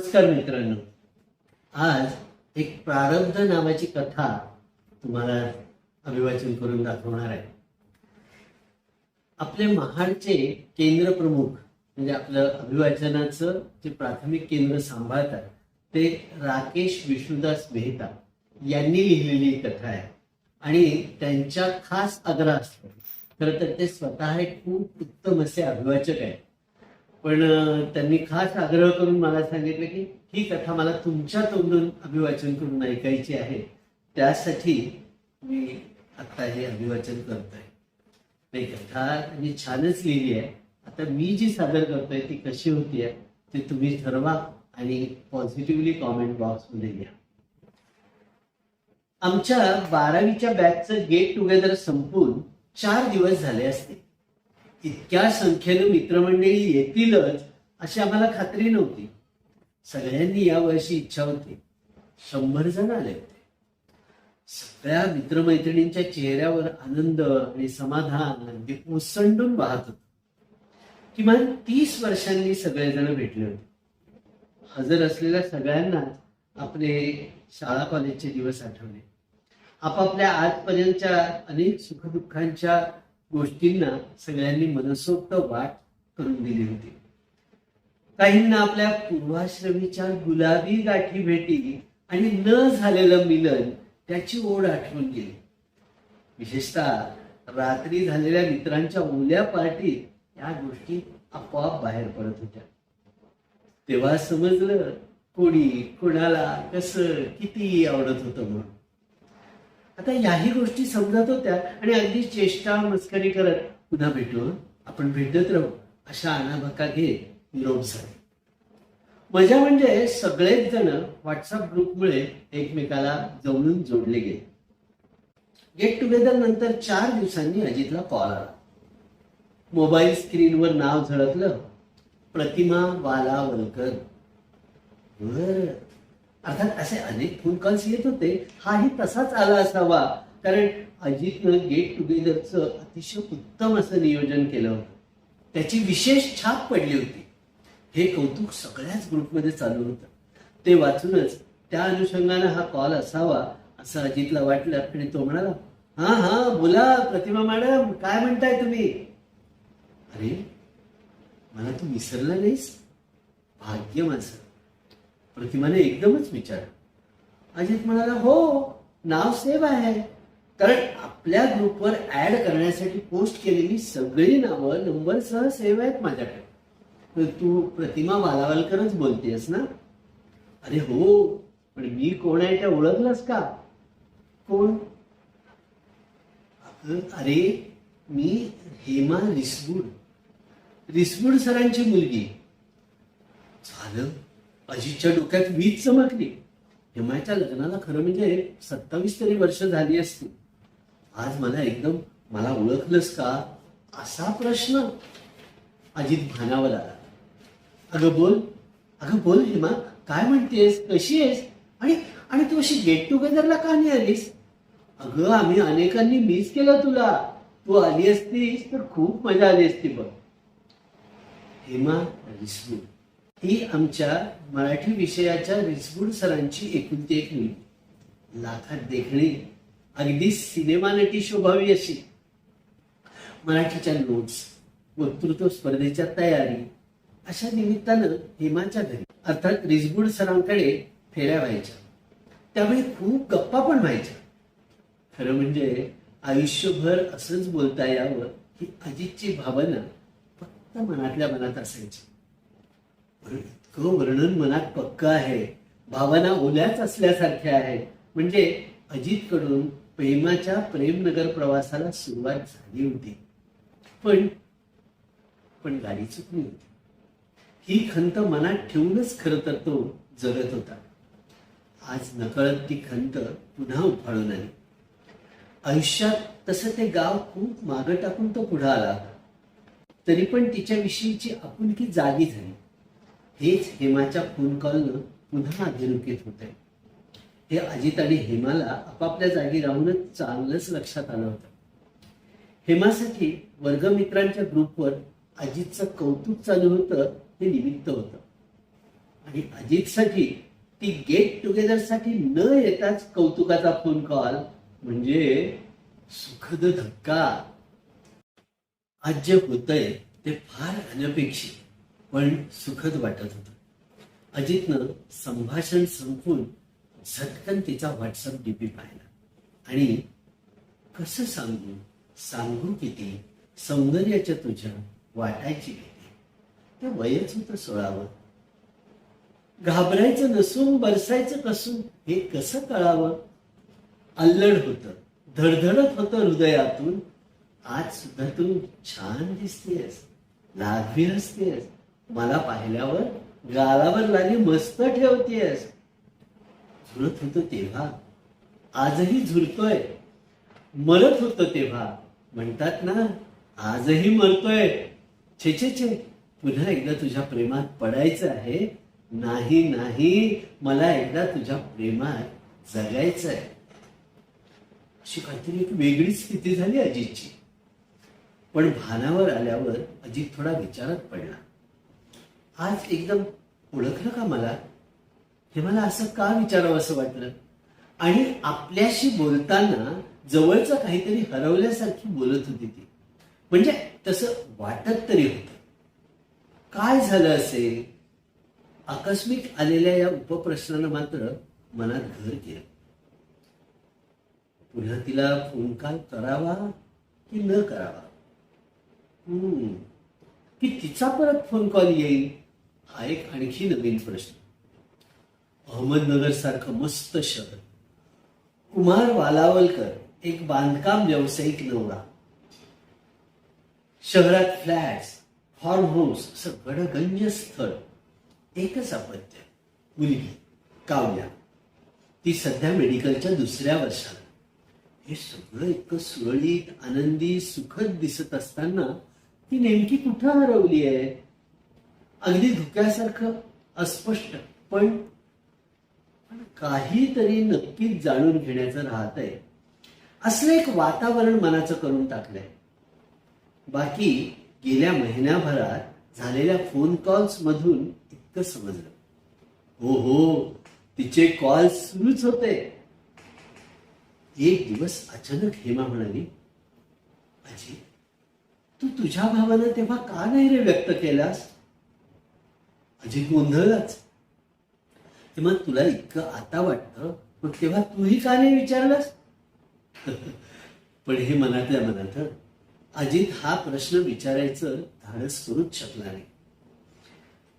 नमस्कार मित्रांनो. आज एक प्रारब्ध नावाची कथा तुम्हाला अभिवाचन करून दाखवणार आहे. आपले महाडचे केंद्र प्रमुख म्हणजे आपलं अभिवाचनाचं जे प्राथमिक केंद्र सांभाळतात ते राकेश विष्णुदास मेहता यांनी लिहिलेली कथा आहे. आणि त्यांच्या खास आग्रहास्तव खरं तर ते स्वतः एक खूप उत्तम असे अभिवाचक आहेत. पण त्यांनी खास आग्रह करून मला सांगितलं की ही कथा मला तुमच्या तोंडून अभिवाचन करून ऐकायची आहे. त्यासाठी मी आता हे अभिवाचन करतोय. नाही कथा मी छानच लिहिली आहे. आता मी जी सादर करतोय ती कशी होती आहे ते तुम्ही ठरवा आणि पॉझिटिव्हली कॉमेंट बॉक्समध्ये घ्या आमच्या बारावीच्या बॅचचं गेट टुगेदर संपून चार दिवस झाले असते. इतक्या संख्येनं मित्रमंडळी येतीलच अशी आम्हाला खात्री नव्हती. सगळ्यांनी यावर्षी इच्छा होती. शंभर जण आले होते. सगळ्या मित्रमैत्रिणींच्या चेहऱ्यावर आनंद आणि समाधान अगदी ओसंडून वाहत होत. किमान तीस वर्षांनी सगळेजण भेटले होते. हजर असलेल्या सगळ्यांना आपले शाळा कॉलेजचे दिवस आठवले. आपापल्या आजपर्यंतच्या अनेक सुखदुःखांच्या गोष्टींना सगळ्यांनी मनसोक्त वाट करून दिली होती. काहींना आपल्या पूर्वाश्रमीच्या गुलाबी गाठी भेटी आणि न झालेलं मिलन त्याची ओढ आठवून गेली. विशेषतः रात्री झालेल्या मित्रांच्या ओल्या पार्टीत या गोष्टी आपोआप बाहेर पडत होत्या. तेव्हा समजलं कोणी कोणाला कसं किती आवडत होतं म्हणून. आता याही गोष्टी समजत होत्या आणि अगदी चेष्टा मस्करी करत पुन्हा भेटू आपण भेटत राहू. अशा अनाभका घेत निरोप झाले. मजा म्हणजे सगळेच जण व्हॉट्सअप ग्रुपमुळे एकमेकाला जवळून जोडले गेले. गेट टुगेदर नंतर चार दिवसांनी अजितला कॉल आला. मोबाईल स्क्रीनवर नाव झळकलं. प्रतिमा वालावलकर. बर. अर्थात असे अनेक फोन कॉल्स येत होते. हाही तसाच आला असावा. कारण अजितनं गेट टुगेदरचं अतिशय उत्तम असं नियोजन केलं होतं. त्याची विशेष छाप पडली होती. हे कौतुक सगळ्याच ग्रुपमध्ये चालू होतं. ते वाचूनच त्या अनुषंगानं हा कॉल असावा असं अजितला वाटलं. आणि तो म्हणाला हा हा बोला प्रतिमा मॅडम काय म्हणताय तुम्ही? अरे मला तू विसरला नाहीस? भाग्य माझं प्रतिमाने एकदमच विचार. अजित म्हणाला हो नाव सेव्ह आहे. कारण आपल्या ग्रुपवर ऍड करण्यासाठी पोस्ट केलेली सगळी नावं नंबरसह सेव्ह आहेत माझ्याकडे. तर तू प्रतिमा वालावलकरच बोलतेस ना? अरे हो पण मी कोण आहे ते ओळखलंस का? कोण? अरे मी हेमा रिसवूड. रिसवूड सरांची मुलगी. झालं? अजितच्या डोक्यात वीज चमकली. हेमाच्या लग्नाला खरं म्हणजे सत्तावीस तरी वर्ष झाली असती. आज मला एकदम मला ओळखलंस का? असा प्रश्न अजित भानावर आला. अगं बोल अगं बोल हेमा काय म्हणतेस? कशी आहेस? आणि आणि तू अशी गेट टुगेदरला का नाही आलीस? अगं आम्ही अनेकांनी मिस केलं तुला. तू आली असतीस तर खूप मजा आली असती बघ. हेमा रिसबूड ही आमच्या मराठी विषयाच्या रिसबूड सरांची एकुलती एक मुलगी लाखात देखणे अगदी सिनेमानटी शोभावी अशी. मराठीच्या नोट्स वक्तृत्व स्पर्धेच्या तयारी अशा निमित्तानं हेमाच्या घरी अर्थात रिसबूड सरांकडे फेऱ्या व्हायच्या. त्यामुळे खूप गप्पा पण व्हायच्या. खरं म्हणजे आयुष्यभर असंच बोलता यावं ही अजितची भावना फक्त मनातल्या मनात असायची. इतकं वर्णन मनात पक्क आहे. भावना ओल्याच असल्यासारख्या आहेत. म्हणजे अजितकडून प्रेमाच्या प्रेमनगर प्रवासाला सुरुवात झाली होती. पण पण गाडी चुकली होती. ही खंत मनात ठेवूनच खर तर तो जगत होता. आज नकळत ती खंत पुन्हा उफाळून आली. आयुष्यात तसं ते गाव खूप मागं टाकून तो पुढे आला. तरी पण तिच्याविषयीची आपुलकी जागी झाली. हेच हेमाच्या खून कॉलनं पुन्हा अधोरेखित होत आहे हे अजित आणि हेमाला आपापल्या जागी राहूनच चांगलंच लक्षात आलं होतं. हेमासाठी वर्गमित्रांच्या ग्रुपवर अजितचं कौतुक चालू होतं हे निमित्त होतं. आणि अजितसाठी ती गेट टुगेदरसाठी न येताच कौतुकाचा फोन कॉल म्हणजे सुखद धक्का. आज जे होतंय ते फार अनपेक्षित. पण सुखद वाटत होतं. अजितनं संभाषण संपून झटकन तिचा व्हॉट्सअप डीपी पाहिला. आणि कसं सांगू? सांगू किती? सौंदर्याच्या तुझ्या वाटायची किती? ते वयच होतं सोळावं. घाबरायचं नसून बरसायचं कसून हे कसं कळावं? अल्लड होतं. धडधडत होतं हृदयातून. आज सुद्धा तू छान दिसतेस लाभवी असतेस मला पाहिल्यावर गालावर लाली मस्त ठेवतेस. झुरत होतं तेव्हा. आजही झुरतोय. मरत होतो तेव्हा. म्हणतात ना आजही मरतोय. छे छे छे. पुन्हा एकदा तुझ्या प्रेमात पडायचं आहे. नाही नाही. मला एकदा तुझ्या प्रेमात जगायचं आहे अशी काहीतरी एक वेगळीच स्थिती झाली अजितची. पण भानावर आल्यावर अजित थोडा विचारात पडला. आज एकदम ओळखलं का मला? हे मला असं का विचारावं असं वाटलं? आणि आपल्याशी बोलताना जवळचं काहीतरी हरवल्यासारखी बोलत होती ती. म्हणजे तसं वाटत तरी होत. काय झालं असेल? आकस्मिक आलेल्या या उपप्रश्नानं मात्र मनात घर केलं पुन्हा तिला फोन कॉल करावा की न करावा? हम्म. की तिचा परत फोन कॉल येईल? हा एक आणखी नवीन प्रश्न. अहमदनगर सारखं मस्त शहर. कुमार वालावलकर एक बांधकाम व्यावसायिक नवरा. शहरात फ्लॅट्स फार्म हाऊस असं गडगंज स्थळ. एकच अपत्य मुलगी काव्या. ती सध्या मेडिकलच्या दुसऱ्या वर्षाला. हे सगळं इतकं सुरळीत आनंदी सुखद दिसत असताना ती नेमकी कुठं हरवली आहे अगदी धुक्यासारखं अस्पष्ट. पण पण काहीतरी नक्कीच जाणून घेण्याचं राहत आहे असलं एक वातावरण मनाचं करून टाकलंय. बाकी गेल्या महिन्याभरात झालेल्या फोन कॉल्स मधून इतकं समजलं. हो हो तिचे कॉल सुरूच होते. एक दिवस अचानक हेमा म्हणाली अजी तू तुझ्या भावानं तेव्हा का नाही रे व्यक्त केलास? अजित गोंधळलाच. तेव्हा तुला इतकं आता वाटतं मग तेव्हा तूही का नाही विचारलास? पण हे मनातल्या मनात अजित हा प्रश्न विचारायचं धाडस करूच शकला नाही.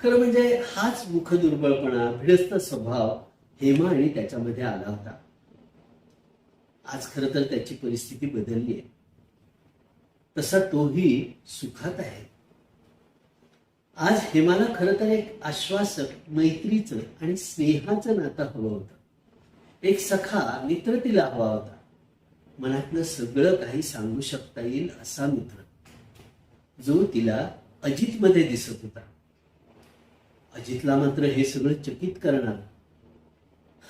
खरं म्हणजे हाच मुख दुर्बळपणा भिडस्त स्वभाव हेमा आणि त्याच्यामध्ये आला होता. आज खरं तर त्याची परिस्थिती बदलली आहे. तसा तोही सुखात आहे. आज हेमाला खरं तर एक आश्वासक मैत्रीचं आणि स्नेहाचं नातं हवं होतं. एक सखा मित्र तिला हवा होता. मनातलं सगळं काही सांगू शकता येईल असा मित्र. जो तिला अजितमध्ये दिसत होता. अजितला मात्र हे सगळं चकित करणार.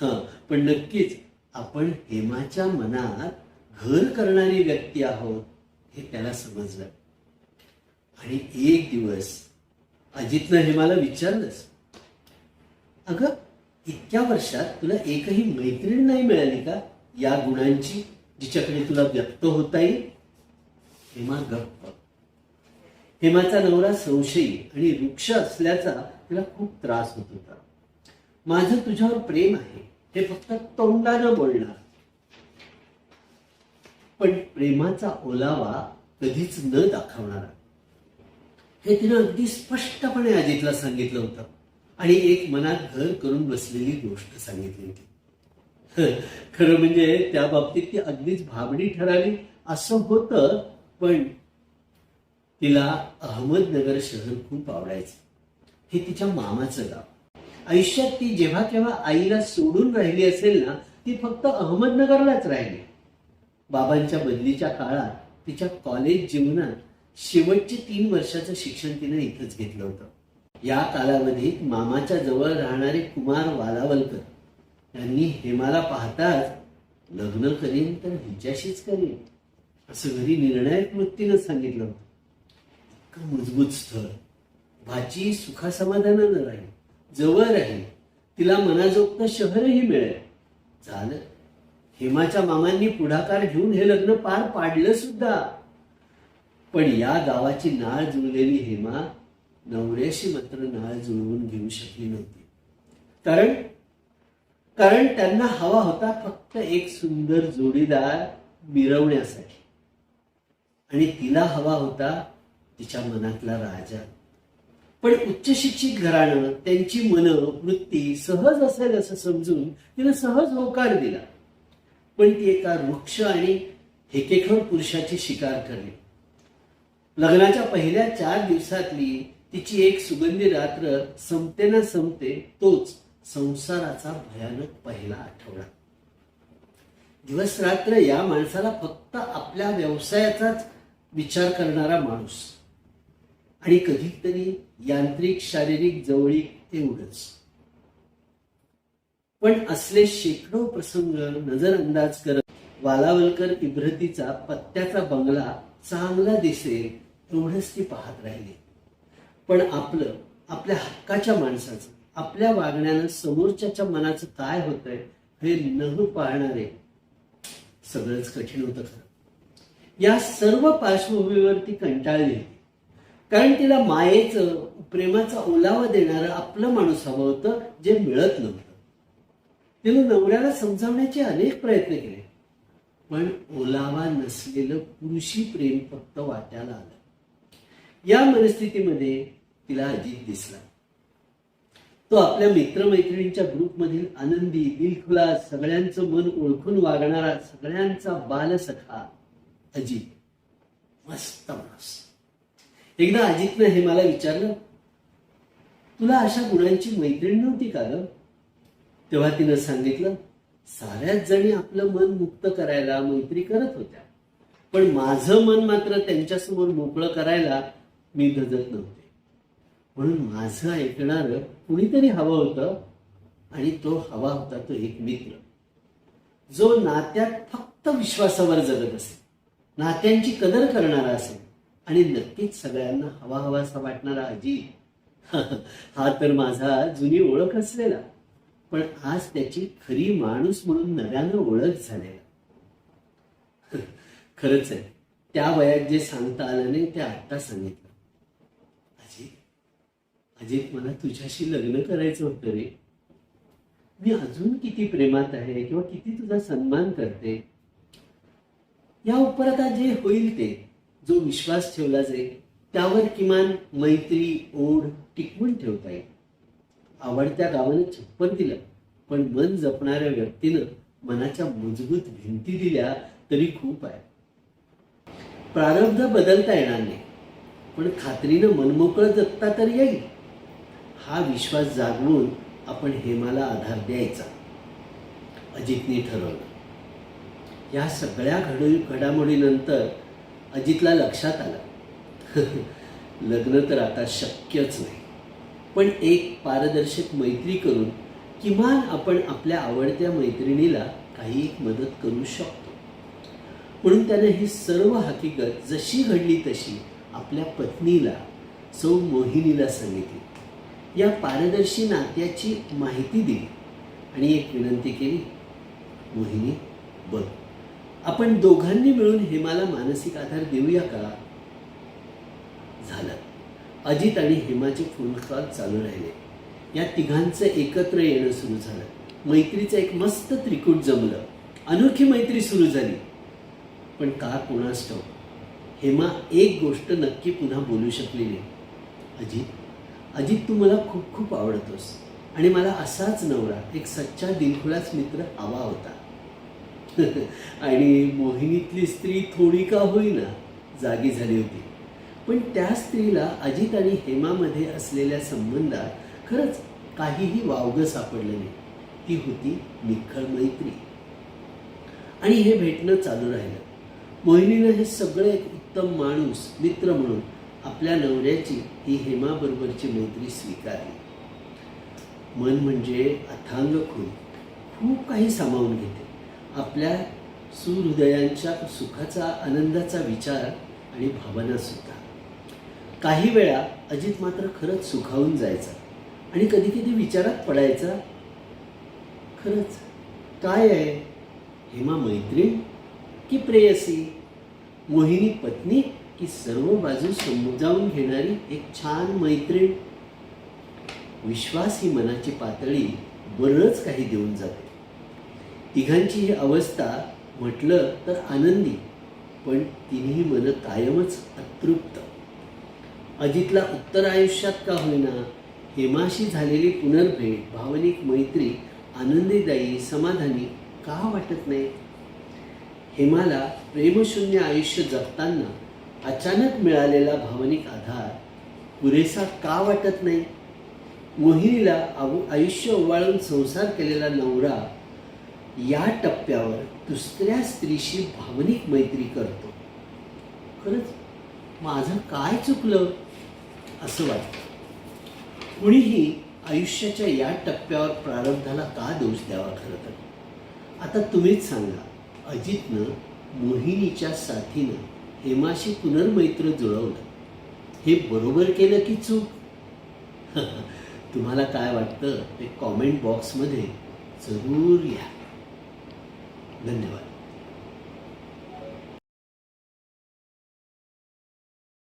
हा पण नक्कीच आपण हेमाच्या मनात घर करणारी व्यक्ती आहोत हे त्याला समजलं. आणि एक दिवस अजितनं हे मला विचारलंच. अगं इतक्या वर्षात तुला एकही मैत्रीण नाही मिळाली का? या गुणांची जिच्याकडे तुला व्यक्त होता येईल? हेमा गप्प. हेमाचा नवरा संशयी आणि वृक्ष असल्याचा तिला खूप त्रास होत होता. माझं तुझ्यावर प्रेम आहे हे फक्त तोंडानं बोलणार. पण प्रेमाचा ओलावा कधीच न दाखवणारा. हे तिनं अगदी स्पष्टपणे अजितला सांगितलं होतं. आणि एक मनात घर करून बसलेली गोष्ट सांगितली होती. खरं म्हणजे त्या बाबतीत ती अगदीच भाबडी ठरावी असं होतं पण तिला अहमदनगर शहर खूप आवडायचं. हे तिच्या मामाचं गाव. आयुष्यात ती जेव्हा केव्हा आईला सोडून राहिली असेल ना ती फक्त अहमदनगरलाच राहिली. बाबांच्या बदलीच्या काळात तिच्या कॉलेज जीवनात शेवटचे तीन वर्षाचं शिक्षण तिने इथंच घेतलं होतं. या कालावधीत मामाच्या जवळ राहणारे कुमार वालावलकर यांनी हेमाला पाहताच लग्न करीन तर हिच्याशीच करीन असं घरी निर्णायक वृत्तीनं सांगितलं होतं. इतकं मजबूत स्थळ. भाची सुखासमाधानानं राहील जवळ राहील तिला मनाजोगतं शहरही मिळेल. झालं. हेमाच्या मामांनी पुढाकार घेऊन हे लग्न पार पाडलं सुद्धा. पण या गावाची नाळ जुळलेली हेमा नवऱ्याशी मात्र नाळ जुळवून घेऊ शकली नव्हती. कारण कारण त्यांना हवा होता फक्त एक सुंदर जोडीदार मिरवण्यासाठी. आणि तिला हवा होता तिच्या मनातला राजा. पण उच्च शिक्षित घराणं त्यांची मन वृत्ती सहज असेल असं समजून तिनं सहज होकार दिला. पण ती एका वृक्ष आणि हेकेखोर पुरुषाची शिकार ठरली. लग्नाच्या पहिल्या चार दिवसातली तिची एक सुगंधी रात्र संपते ना संपते तोच संसाराचा भयानक पहिला आठवडा. दिवस रात्र या माणसाला फक्त आपल्या व्यवसायाचाच विचार करणारा माणूस. आणि कधीतरी यांत्रिक शारीरिक जवळीक एवढंच पण असले शेकडो प्रसंग नजरअंदाज करत वालावलकर इब्रतीचा पत्त्याचा बंगला चांगला दिसेल एवढंच ती पाहत राहिली. पण आपलं आपल्या हक्काच्या माणसाचं आपल्या वागण्यानं समोरच्याच्या मनाचं काय होतंय हे न पाहणारे सगळंच कठीण होतं खरं. या सर्व पार्श्वभूमीवर ती कंटाळली कारण तिला मायेचं प्रेमाचा ओलावा देणारं आपलं माणूस हवं होतं जे मिळत नव्हतं. तिने नवऱ्याला समजावण्याचे अनेक प्रयत्न केले. पण ओलावा नसलेलं पुरुषी प्रेम फक्त वाट्याला आलं. या मनस्थितीमध्ये तिला अजित दिसला. तो आपल्या मित्रमैत्रिणींच्या ग्रुपमधील आनंदी दिलखुला सगळ्यांचं मन ओळखून वागणारा सगळ्यांचा बालसखा अजित. मस्त माणूस. एकदा अजितनं हे मला विचारलं तुला अशा गुणांची मैत्रीण नव्हती का ग? तेव्हा तिनं सांगितलं साऱ्याच जणी आपलं मन मुक्त करायला मैत्री करत होत्या. पण माझं मन मात्र त्यांच्यासमोर मोकळं करायला मी धजत नव्हते. म्हणून माझं ऐकणार कुणीतरी हवं होतं आणि तो हवा होता तो एक मित्र. जो नात्यात फक्त विश्वासावर जगत असेल नात्यांची कदर करणारा असेल आणि नक्कीच सगळ्यांना हवा हवासा वाटणारा अजी हा तर माझा जुनी ओळख असलेला. पण आज त्याची खरी माणूस म्हणून नव्यानं ओळख झालेला. खरंच आहे. त्या वयात जे सांगता आलं नाही ते आत्ता सांगितलं. अजित मला तुझ्याशी लग्न करायचं होतं रे. मी अजून किती प्रेमात आहे किंवा किती तुझा सन्मान करते? या उपरात जे होईल ते जो विश्वास ठेवला जाईल त्यावर किमान मैत्री ओढ टिकवून ठेवता येईल. आवडत्या गावानं छप्पन दिलं पण मन जपणाऱ्या व्यक्तीनं मनाच्या मजबूत भिंती दिल्या तरी खूप आहे. प्रारब्ध बदलता येणार नाही पण खात्रीनं मनमोकळं जगता तर येईल. हा विश्वास जागवून आपण हेमाला आधार द्यायचा. अजितने ठरवलं. या सगळ्या घडोई घडामोडीनंतर अजितला लक्षात आलं. लग्न तर आता शक्यच नाही. पण एक पारदर्शक मैत्री करून किमान आपण आपल्या आवडत्या मैत्रिणीला काही एक मदत करू शकतो. म्हणून त्याने ही सर्व हकीकत जशी घडली तशी आपल्या पत्नीला सौ मोहिनीला सांगितली. या पारदर्शी नात्याची माहिती दिली आणि एक विनंती केली मोहिनी बघ आपण दोघांनी मिळून हेमाला मानसिक आधार देऊया का? झालं. अजित आणि हेमाचे फोन कॉल चालू राहिले. या तिघांचं एकत्र येणं सुरू झालं. मैत्रीचं एक मस्त त्रिकूट जमलं. अनोखी मैत्री सुरू झाली. पण का कोणास ठाऊक हेमा एक गोष्ट नक्की पुन्हा बोलू शकली नाही. अजित अजित तू मला खूप खूप आवडतोस. आणि मला असाच नवरा एक सच्चा दिलखुलाच मित्र हवा होता. आणि मोहिनीतली स्त्री थोडी का होईना जागी झाली होती. पण त्या स्त्रीला अजित आणि हेमामध्ये असलेल्या संबंधात खरंच काहीही वावगं सापडलं नाही. ती होती निखळ मैत्री. आणि हे भेटणं चालू राहिलं. मोहिनीनं हे सगळे एक उत्तम माणूस मित्र म्हणून आपल्या नवऱ्याची ही हेमाबरोबरची मैत्री स्वीकारली. मन म्हणजे अथांग खून. खूप काही सामावून घेते. आपल्या सुहृदयांच्या सुखाचा आनंदाचा विचार आणि भावना सुद्धा. काही वेळा अजित मात्र खरंच सुखावून जायचा आणि कधी कधी विचारात पडायचा खरंच काय आहे? हेमा मैत्रीण की प्रेयसी? मोहिनी पत्नी की सर्व बाजू समजावून घेणारी एक छान मैत्रीण विश्वास ही मनाची पातळी बरंच काही देऊन जाते. तिघांची ही अवस्था म्हटलं तर आनंदी पण तिन्ही मन कायमच अतृप्त. अजितला उत्तर आयुष्यात का होईना हेमाशी झालेली पुनर्भेट भावनिक मैत्री आनंदीदायी समाधानी का वाटत नाही? हेमाला प्रेमशून्य आयुष्य जगताना अचानक मिळालेला भावनिक आधार पुरेसा का वाटत नाही? मोहिनीला आव- आयुष्य ओवाळून संसार केलेला नवरा या टप्प्यावर दुसऱ्या स्त्रीशी भावनिक मैत्री करतो. खरंच माझं काय चुकलं? असं वाटतं. कुणीही आयुष्याच्या या टप्प्यावर प्रारब्धाला का दोष द्यावा खरं तर? आता तुम्हीच सांगा अजितनं मोहिनीच्या साथीनं हेमाशी पुनर्मैत्र जुळवलं. हे बरोबर केलं की चूक? तुम्हाला काय वाटतं? ते कॉमेंट बॉक्समध्ये जरूर या. धन्यवाद.